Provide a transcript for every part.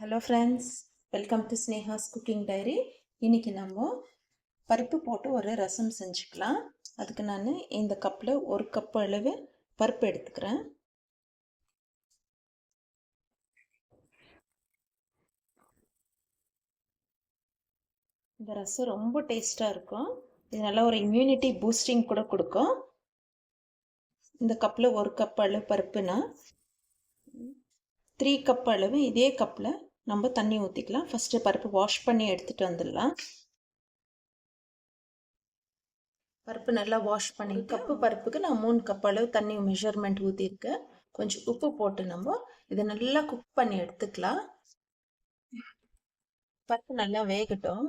Hello friends welcome to Sneha's cooking diary இன்னைக்கு நம்ம பருப்பு போட்டு ஒரு ரசம் செஞ்சுக்கலாம். அதுக்கு நான் இந்த கப்பில் ஒரு கப் அளவு பருப்பு எடுத்துக்கிறேன். இந்த ரசம் ரொம்ப டேஸ்ட்டாக இருக்கும். இது நல்லா ஒரு இம்யூனிட்டி பூஸ்டிங் கூட கொடுக்கும். இந்த கப்பில் ஒரு கப் அளவு பருப்புனா த்ரீ கப் அளவு இதே கப்பில் நம்ம தண்ணி ஊற்றிக்கலாம் ஃபஸ்ட்டு பருப்பு வாஷ் பண்ணி எடுத்துகிட்டு வந்துடலாம். பருப்பு நல்லா வாஷ் பண்ணி கப்பு பருப்புக்கு நான் மூணு கப் அளவு தண்ணி மெஷர்மெண்ட் ஊற்றிருக்கேன் கொஞ்சம் உப்பு போட்டு நம்ம இதை நல்லா குக் பண்ணி எடுத்துக்கலாம். பருப்பு நல்லா வேகட்டும்.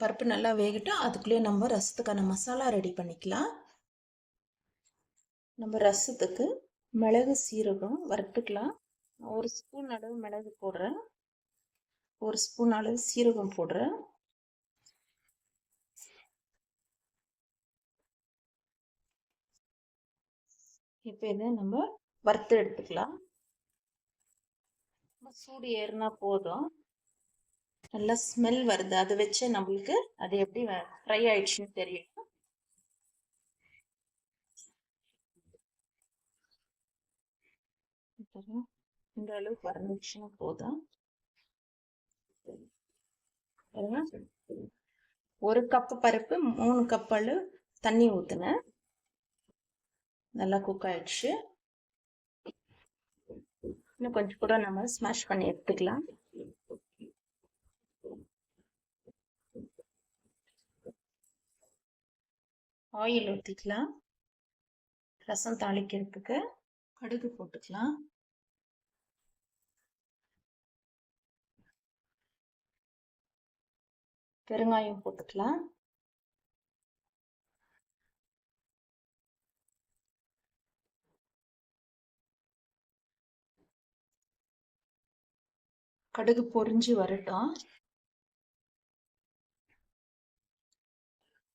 பருப்பு நல்லா வேகட்டும். அதுக்குள்ளேயே நம்ம ரசத்துக்கான மசாலா ரெடி பண்ணிக்கலாம். நம்ம ரசத்துக்கு மிளகு சீரகம் வறுத்துக்கலாம். ஒரு ஸ்பூன் அளவு மிளகு போடுறேன். ஒரு ஸ்பூன் அளவு சீரகம் போடுறேன். இப்போ இதை நம்ம வறுத்து எடுத்துக்கலாம். சூடு ஏறினா போதும். நல்லா ஸ்மெல் வருது. அதை வச்சு நம்மளுக்கு அது எப்படி ஃப்ரை ஆயிடுச்சுன்னு தெரியும். இந்த அளவுக்கு வரந்துச்சுன்னா போதும் ஒரு கப்பு பருப்பு மூணு கப் அளவு தண்ணி ஊற்றுனேன் நல்லா குக் ஆயிடுச்சு. இன்னும் கொஞ்சம் கூட நம்ம ஸ்மாஷ் பண்ணி எடுத்துக்கலாம். ஆயில் ஊற்றிக்கலாம் ரசம் தாளிக்கிறதுக்கு கடுகு போட்டுக்கலாம். பெருங்காயம் போட்டுக்கலாம். கடுகு பொறிஞ்சு வரட்டும்.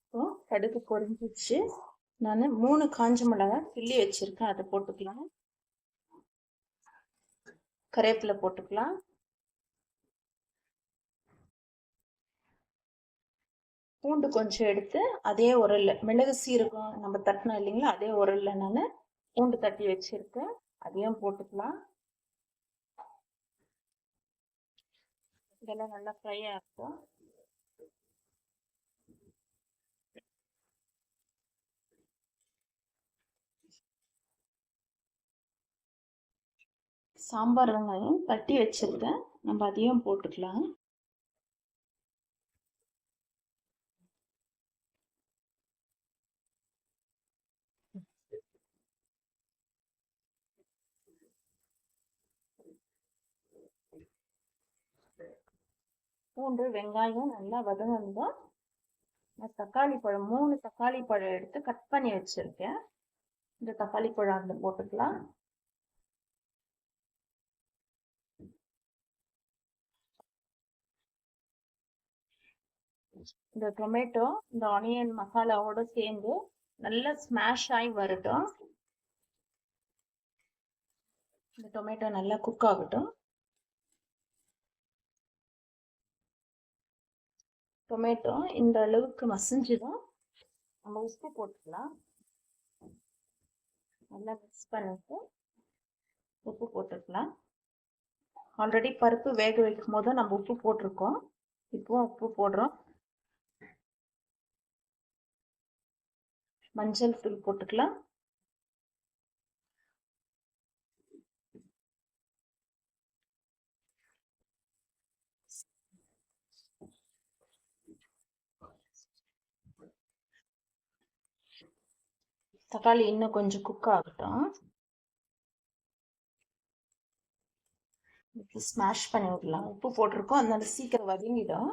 இப்போ கடுகு பொறிஞ்சிச்சு நான் மூணு காஞ்ச மிளகாய் கிள்ளி வச்சிருக்கேன். அதை போட்டுக்கலாம். கருவேப்பிலை போட்டுக்கலாம். பூண்டு கொஞ்சம் எடுத்து அதே உரல்ல மிளகு சீரகம் நம்ம தட்டினோம் இல்லைங்களா அதே உரல்ல நான் பூண்டு தட்டி வச்சிருக்கேன். அதையும் போட்டுக்கலாம். இதெல்லாம் நல்லா ஃப்ரை ஆகும் சாம்பார் வெங்காயம் தட்டி வச்சிருக்கேன். நம்ம அதையும் போட்டுக்கலாம். பூண்டு வெங்காயம் நல்லா வதங்கணும் நான் தக்காளி பழம் மூணு தக்காளி பழம் எடுத்து கட் பண்ணி வச்சிருக்கேன். இந்த தக்காளி பழம் அந்த போட்டுக்கலாம். இந்த டொமேட்டோ இந்த ஆனியன் மசாலாவோட சேர்ந்து நல்லா ஸ்மாஷ் ஆகி வரட்டும். இந்த டொமேட்டோ நல்லா குக் ஆகட்டும். டொமேட்டோ இந்த அளவுக்கு மசிஞ்சுதான் நம்ம உப்பு போட்டுக்கலாம். நல்லா மிக்ஸ் பண்ணிட்டு உப்பு போட்டுக்கலாம். ஆல்ரெடி பருப்பு வேக வைக்கும் போது நம்ம உப்பு போட்டிருக்கோம். இப்போவும் உப்பு போடுறோம். மஞ்சள் தூள் போட்டுக்கலாம். தக்காளி இன்னும் கொஞ்சம் குக் ஆகட்டும். ஸ்மாஷ் பண்ணி விடலாம் உப்பு போட்டிருக்கோம். அதனால சீக்கிரம் வதங்கிடும்.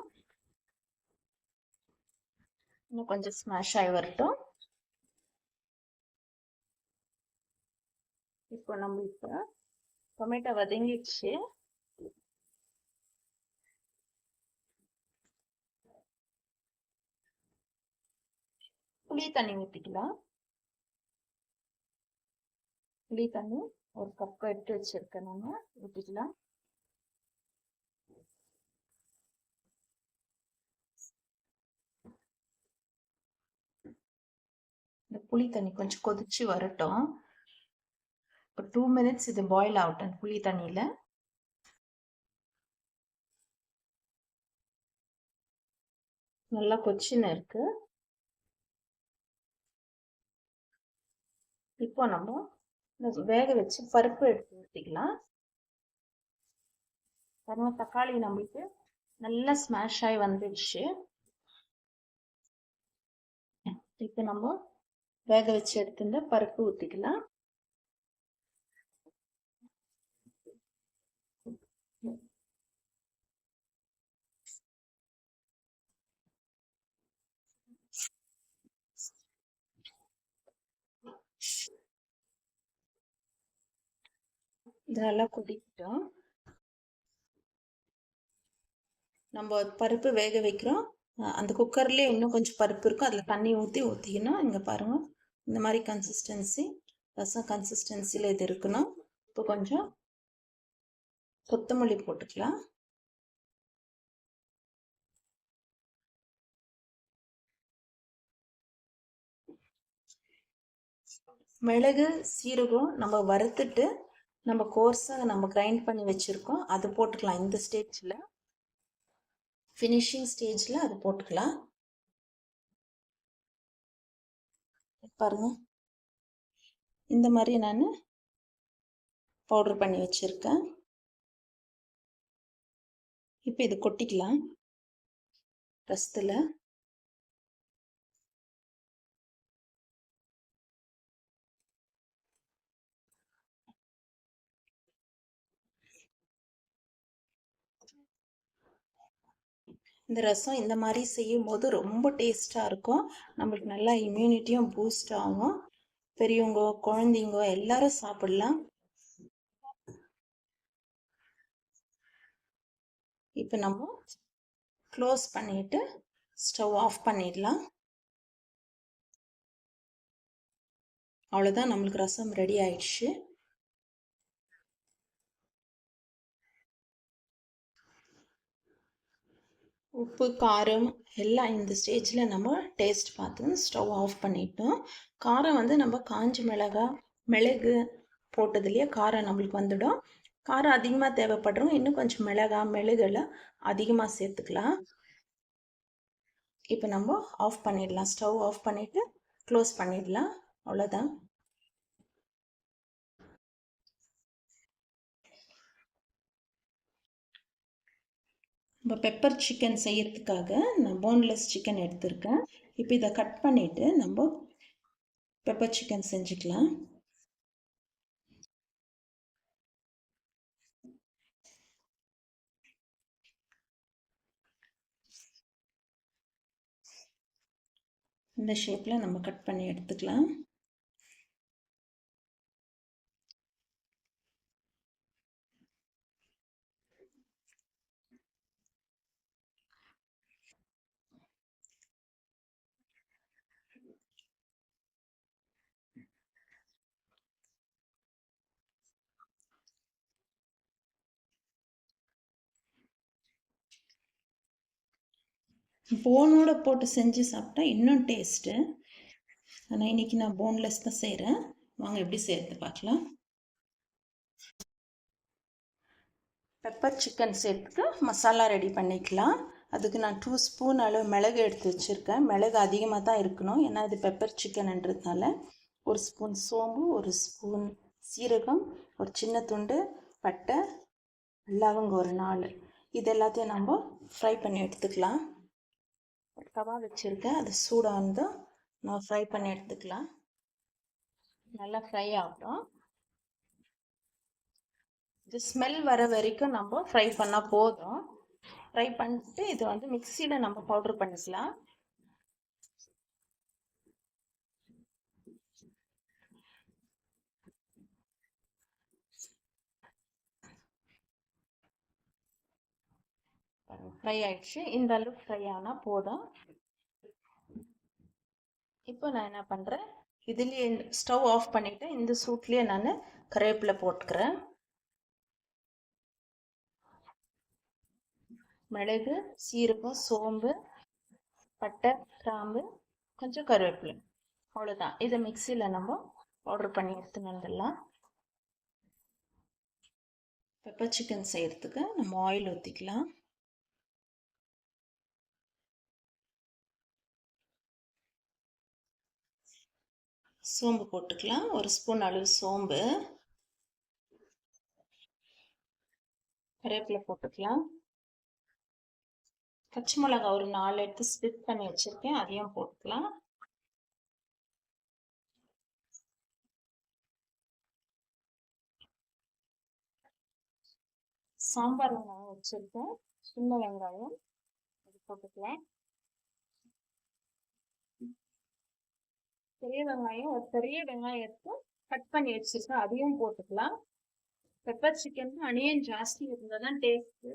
இன்னும் கொஞ்சம் ஸ்மாஷ் ஆகி வரட்டும். இப்போ நம்ம இப்போ டொமேட்டோ வதங்கிடுச்சு. புளி தண்ணி ஊற்றிக்கலாம் புளி தண்ணி ஒரு கப் எடுத்து வச்சிருக்கேன் நம்ம ஊற்றிக்கலாம் இந்த புளி தண்ணி கொஞ்சம் கொதிச்சு வரட்டும். இப்போ டூ மினிட்ஸ் இது பாயில் ஆகட்டும் புளி தண்ணியில். நல்லா கொச்சின்னு இருக்கு. இப்போ நம்ம வேக வச்சு பருப்பு எடுத்து ஊற்றிக்கலாம் பாருங்க தக்காளி நம்மளுக்கு நல்லா ஸ்மாஷ் ஆகி வந்துடுச்சு இப்போ நம்ம வேக வச்சு எடுத்துட்டு பருப்பு ஊற்றிக்கலாம் இதெல்லாம் கொதிக்கிட்டோம் நம்ம பருப்பு வேக வைக்கிறோம். அந்த குக்கர்லேயே இன்னும் கொஞ்சம் பருப்பு இருக்கும். அதில் தண்ணி ஊற்றி ஊற்றிக்கணும் இங்கே பாருங்கள் இந்த மாதிரி கன்சிஸ்டன்சி ரசம் கன்சிஸ்டன்சியில் இது இருக்கணும். இப்போ கொஞ்சம் கொத்தமல்லி போட்டுக்கலாம். மிளகு சீரகம் நம்ம வறுத்துட்டு நம்ம கோர்ஸாக நம்ம கிரைண்ட் பண்ணி வச்சுருக்கோம். அது போட்டுக்கலாம். இந்த ஸ்டேஜில் ஃபினிஷிங் ஸ்டேஜில் அது போட்டுக்கலாம். பாருங்க. இந்த மாதிரி நான் பவுடர் பண்ணி வச்சுருக்கேன். இப்போ இது கொட்டிக்கலாம். ரசத்தில். இந்த ரசம் இந்த மாதிரி செய்யும் போது ரொம்ப டேஸ்ட்டாக இருக்கும். நம்மளுக்கு நல்லா இம்யூனிட்டியும் பூஸ்ட் ஆகும். பெரியவங்க குழந்தைங்க எல்லாரும் சாப்பிடலாம். இப்போ நம்ம க்ளோஸ் பண்ணிட்டு ஸ்டவ் ஆஃப் பண்ணிடலாம். அவ்வளோதான் நம்மளுக்கு ரசம் ரெடி ஆயிடுச்சு. உப்பு காரம் எல்லாம் இந்த ஸ்டேஜில் நம்ம டேஸ்ட் பார்த்து ஸ்டவ் ஆஃப் பண்ணிட்டோம். காரம் வந்து நம்ம காஞ்சி மிளகா மிளகு போட்டதுலேயே காரம் நம்மளுக்கு வந்துடும். காரம் அதிகமாக தேவைப்படுறோம் இன்னும் கொஞ்சம் மிளகா மெழுகெல்லாம் அதிகமாக சேர்த்துக்கலாம். இப்போ நம்ம ஆஃப் பண்ணிடலாம். ஸ்டவ் ஆஃப் பண்ணிவிட்டு க்ளோஸ் பண்ணிடலாம். அவ்வளோதான் நம்ம பெப்பர் சிக்கன் செய்யறதுக்காக நான் போன்லெஸ் சிக்கன் எடுத்திருக்கேன். இப்போ இதை கட் பண்ணிவிட்டு நம்ம பெப்பர் சிக்கன் செஞ்சுக்கலாம். இந்த ஷேப்பில் நம்ம கட் பண்ணி எடுத்துக்கலாம். போனோட போட்டு செஞ்சு சாப்பிட்டா இன்னும் டேஸ்ட்டு ஆனால் இன்றைக்கி நான் போன்லெஸ் தான் செய்கிறேன் வாங்க எப்படி செய்கிறது பார்க்கலாம். பெப்பர் சிக்கன் சேர்த்துக்கு மசாலா ரெடி பண்ணிக்கலாம். அதுக்கு நான் டூ ஸ்பூன் அளவு மிளகு எடுத்து வச்சுருக்கேன். மிளகு அதிகமாக தான் இருக்கணும். ஏன்னா இது பெப்பர் சிக்கன்ன்றதுனால ஒரு ஸ்பூன் சோம்பு ஒரு ஸ்பூன் சீரகம் ஒரு சின்ன துண்டு பட்டை லவங்க ஒரு நாலு. இது எல்லாத்தையும் நம்ம ஃப்ரை பண்ணி எடுத்துக்கலாம். தவா வச்சுருக்கேன் அது சூடானதும் நான் ஃப்ரை பண்ணி எடுத்துக்கலாம். நல்லா ஃப்ரை ஆகட்டும். இது ஸ்மெல் வர வரைக்கும் நம்ம ஃப்ரை பண்ணால் போதும். ஃப்ரை பண்ணிட்டு இது வந்து மிக்சியில் நம்ம பவுட்ரு பண்ணிக்கலாம். ஃப்ரை ஆயிடுச்சு. இந்த அளவுக்கு ஃப்ரை ஆனால் போதும். இப்போ நான் என்ன பண்ணுறேன் இதுலேயே ஸ்டவ் ஆஃப் பண்ணிவிட்டு இந்த சூட்லேயே நான் கருவேப்பிலை போட்டுக்கிறேன். மிளகு சீரகம் சோம்பு பட்டை கிராம்பு கொஞ்சம் கருவேப்பிலை. அவ்வளோதான் இதை மிக்சியில் நம்ம ஆர்டர் பண்ணி எடுத்துன்னு வந்துடலாம். பெப்பர் சிக்கன் செய்கிறதுக்கு நம்ம ஆயில் ஊற்றிக்கலாம் சோம்பு போட்டுக்கலாம். ஒரு ஸ்பூன் அளவு சோம்பு. கருவேப்பிலை போட்டுக்கலாம். பச்சை மிளகா ஒரு நாலு எடுத்து ஸ்பிட் பண்ணி வச்சுருக்கேன். அதையும் போட்டுக்கலாம். சாம்பார் வெங்காயம் வச்சுருக்கேன். சின்ன வெங்காயம். அது போட்டுக்கலாம். பெரிய வெங்காயம் ஒரு பெரிய வெங்காயம் கட் பண்ணி வச்சுருக்கேன். அதையும் போட்டுக்கலாம். பெப்பர் சிக்கன் அனியன் ஜாஸ்தி இருந்தால் தான் டேஸ்ட்டு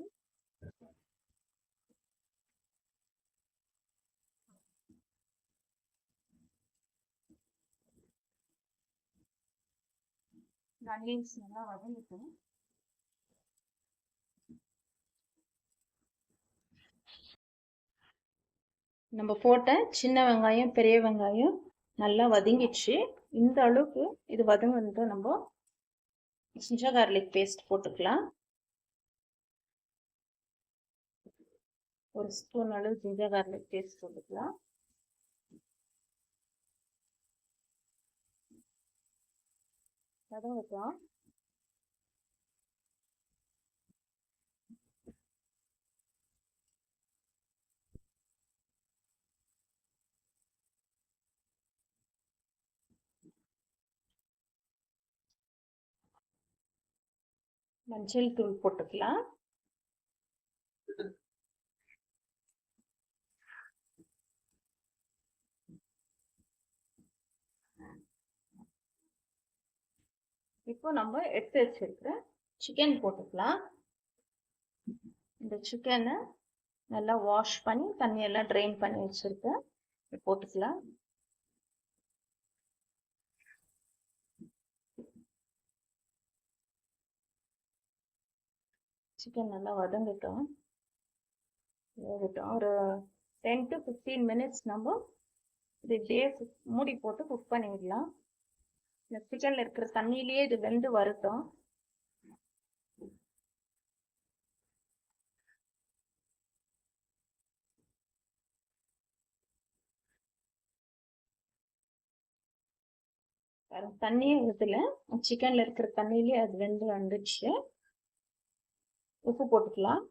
அனியன்ஸ் நல்லா வதங்கிட்டோம். நம்ம போட்ட சின்ன வெங்காயம் பெரிய வெங்காயம் நல்லா வதங்கிடுச்சு. இந்த அளவுக்கு இது வதங்கிட்டு நம்ம ஜிஞ்சர் கார்லிக் பேஸ்ட் போட்டுக்கலாம். ஒரு ஸ்பூன் அளவு ஜிஞ்சர் கார்லிக் பேஸ்ட் போட்டுக்கலாம். வதங்கட்டும். மஞ்சள் தூள் போட்டுக்கலாம். இப்போ நம்ம எடுத்து வச்சிருக்கிற சிக்கன் போட்டுக்கலாம். இந்த சிக்கனை நல்லா வாஷ் பண்ணி தண்ணியெல்லாம் ட்ரெயின் பண்ணி வச்சுருக்கேன். போட்டுக்கலாம். சிக்கன் நல்லா வதங்கட்டும். வேகட்டும் ஒரு டென் டு ஃபிஃப்டீன் மினிட்ஸ் நம்ம இது இப்படியே மூடி போட்டு குக் பண்ணிடலாம். இந்த சிக்கனில் இருக்கிற தண்ணியிலேயே இது வெந்து வருத்தம் தண்ணியே ஊற்றல சிக்கனில் இருக்கிற தண்ணியிலே அது வெந்து வந்துடுச்சு. உப்பு போட்டுக்கலாம்.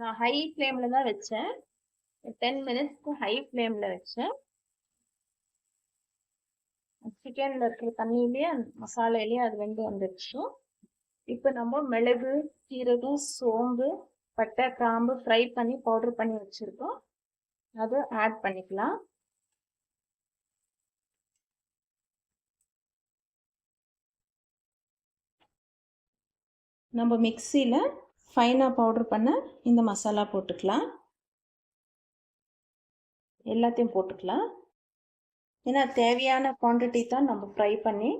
நான் ஹை ஃப்ளேமில் தான் வச்சேன். டென் மினிட்ஸ்க்கு ஹை ஃப்ளேமில் வச்சேன். சிக்கனில் இருக்கிற தண்ணியிலேயே மசாலையிலேயே அது வெந்து வந்துடுச்சு இப்போ நம்ம மிளகு சீரகம் சோம்பு பட்டை கிராம்பு ஃப்ரை பண்ணி பவுடர் பண்ணி வச்சுருக்கோம். அதை ஆட் பண்ணிக்கலாம். நம்ம மிக்சியில் ஃபைனாக பவுட்ரு பண்ண இந்த மசாலா போட்டுக்கலாம். எல்லாத்தையும் போட்டுக்கலாம். ஏன்னா தேவையான குவான்டிட்டி தான் நம்ம ஃப்ரை பண்ணி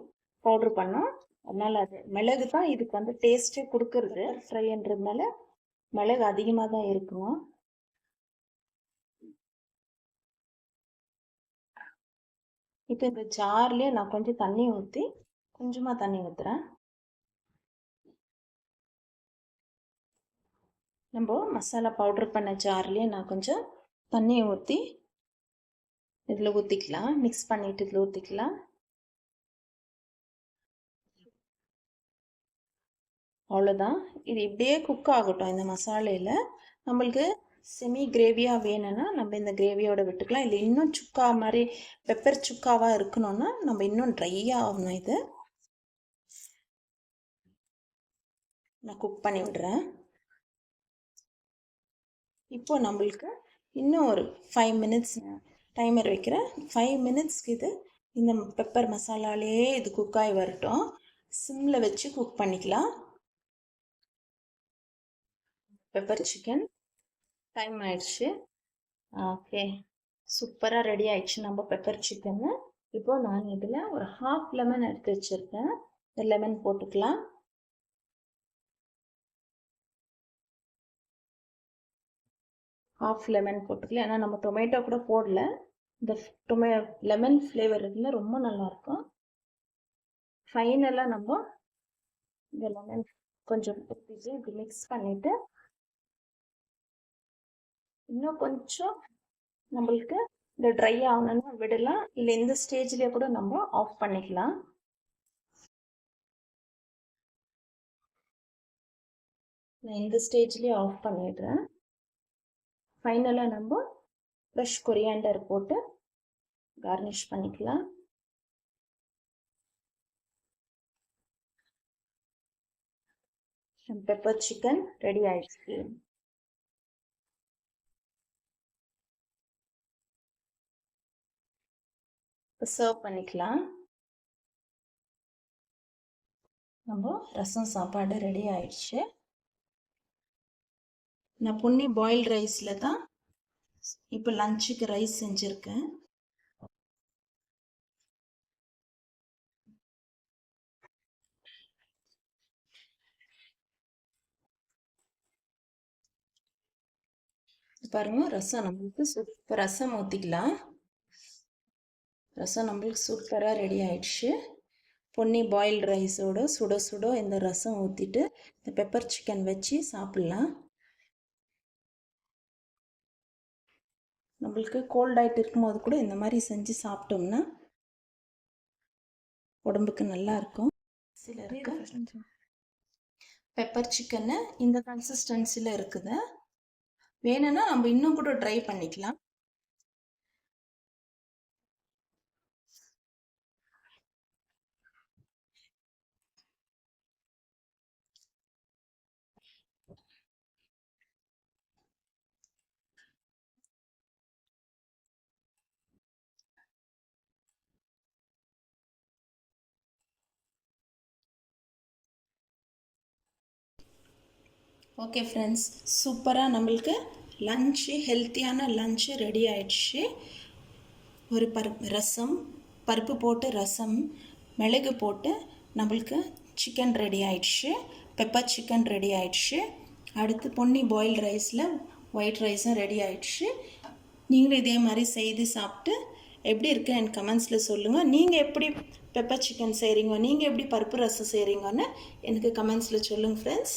பவுட்ரு பண்ணோம். அதனால் அது மிளகு தான் இதுக்கு வந்து டேஸ்ட்டே கொடுக்கறது. ஃப்ரைன்றதுனால மிளகு அதிகமாக தான் இருக்கும்? இப்போ இந்த ஜார்லேயே நான் கொஞ்சம் தண்ணி ஊற்றி கொஞ்சமாக தண்ணி ஊற்றுறேன் நம்ம மசாலா பவுட்ரு பண்ண ஜார்லேயே நான் கொஞ்சம் தண்ணியை ஊற்றி இதில் ஊற்றிக்கலாம் மிக்ஸ் பண்ணிவிட்டு இதில் ஊற்றிக்கலாம் அவ்வளோதான் இது இப்படியே குக் ஆகட்டும் இந்த மசாலையில். நம்மளுக்கு செமி கிரேவியாக வேணும்னா நம்ம இந்த கிரேவியோட விட்டுக்கலாம். இல்லை இன்னும் சுக்கா மாதிரி பெப்பர் சுக்காவாக இருக்கணும்னா நம்ம இன்னும் ட்ரையாக ஆகணும் இது. நான் குக் பண்ணி விடுறேன். இப்போ நம்மளுக்கு இன்னும் ஒரு ஃபைவ் மினிட்ஸ் டைமர் வைக்கிறேன் ஃபைவ் மினிட்ஸ்க்கு இது இந்த பெப்பர் மசாலாலேயே இது குக் ஆகி வரட்டும். சிம்மில் வச்சு குக் பண்ணிக்கலாம். பெப்பர் சிக்கன் டைம் ஆயிடுச்சு. ஓகே சூப்பராக ரெடி ஆயிடுச்சு நம்ம பெப்பர் சிக்கனு இப்போ நான் இதில் ஒரு ஹாஃப் லெமன் எடுத்து வச்சுருக்கேன். இந்த லெமன் போட்டுக்கலாம். ஹாஃப் லெமன் போட்டுக்கலாம் ஏன்னா நம்ம டொமேட்டோ கூட போடல. இந்த டொமே லெமன் ஃப்ளேவர் இதில் ரொம்ப நல்லாயிருக்கும் ஃபைனலாக நம்ம இந்த லெமன் கொஞ்சம் ஊற்றிட்டு இப்படி மிக்ஸ் பண்ணிவிட்டு இன்னும் கொஞ்சம் நம்மளுக்கு இந்த ட்ரை ஆகணும்னா விடலாம். இல்லை இந்த ஸ்டேஜ்லேயே கூட நம்ம ஆஃப் பண்ணிக்கலாம். நான் இந்த ஸ்டேஜ்லேயே ஆஃப் பண்ணிடுறேன். ஃபைனலாக நம்ம ஃப்ரெஷ் கொரியாண்டர் போட்டு கார்னிஷ் பண்ணிக்கலாம். பெப்பர் சிக்கன் ரெடி ஆயிடுச்சு. சர்வ் பண்ணிக்கலாம். நம்ம ரசம் சாப்பாடு ரெடி ஆயிடுச்சு. நான் பொன்னி பாயில் ரைஸில் தான் இப்போ லஞ்சுக்கு ரைஸ் செஞ்சுருக்கேன். பாருங்க ரசம் நம்மளுக்கு சூப்பர் ரசம் ஊற்றிக்கலாம் ரசம் நம்மளுக்கு சூப்பராக ரெடி ஆயிடுச்சு. பொன்னி பாயில் ரைஸோட சுட சுட இந்த ரசம் ஊற்றிட்டு இந்த பெப்பர் சிக்கன் வச்சு சாப்பிட்லாம். நம்மளுக்கு கோல்ட் ஆகிட்டு இருக்கும்போது கூட இந்த மாதிரி செஞ்சு சாப்பிட்டோம்னா உடம்புக்கு நல்லா இருக்கும். சிலருக்கு பெப்பர் சிக்கன்னு இந்த கன்சிஸ்டன்சியில் இருக்குது. வேணும்னா நம்ம இன்னும் கூட ட்ரை பண்ணிக்கலாம். ஓகே ஃப்ரெண்ட்ஸ் சூப்பராக நம்மளுக்கு லஞ்சு ஹெல்த்தியான லஞ்சு ரெடி ஆயிடுச்சு. ஒரு பருப்பு ரசம் பருப்பு போட்டு ரசம் மிளகு போட்டு நம்மளுக்கு சிக்கன் ரெடி ஆயிடுச்சு. பெப்பர் சிக்கன் ரெடி ஆயிடுச்சு. அடுத்து பொன்னி பாயில் ரைஸில் ஒயிட் ரைஸும் ரெடி ஆயிடுச்சு. நீங்களும் இதே மாதிரி செய்து சாப்பிட்டு எப்படி இருக்குது என் கமெண்ட்ஸில் சொல்லுங்கள் நீங்கள் எப்படி பெப்பர் சிக்கன் செய்கிறீங்க நீங்கள் எப்படி பருப்பு ரசம் செய்கிறீங்கன்னு எனக்கு கமெண்ட்ஸில் சொல்லுங்கள் friends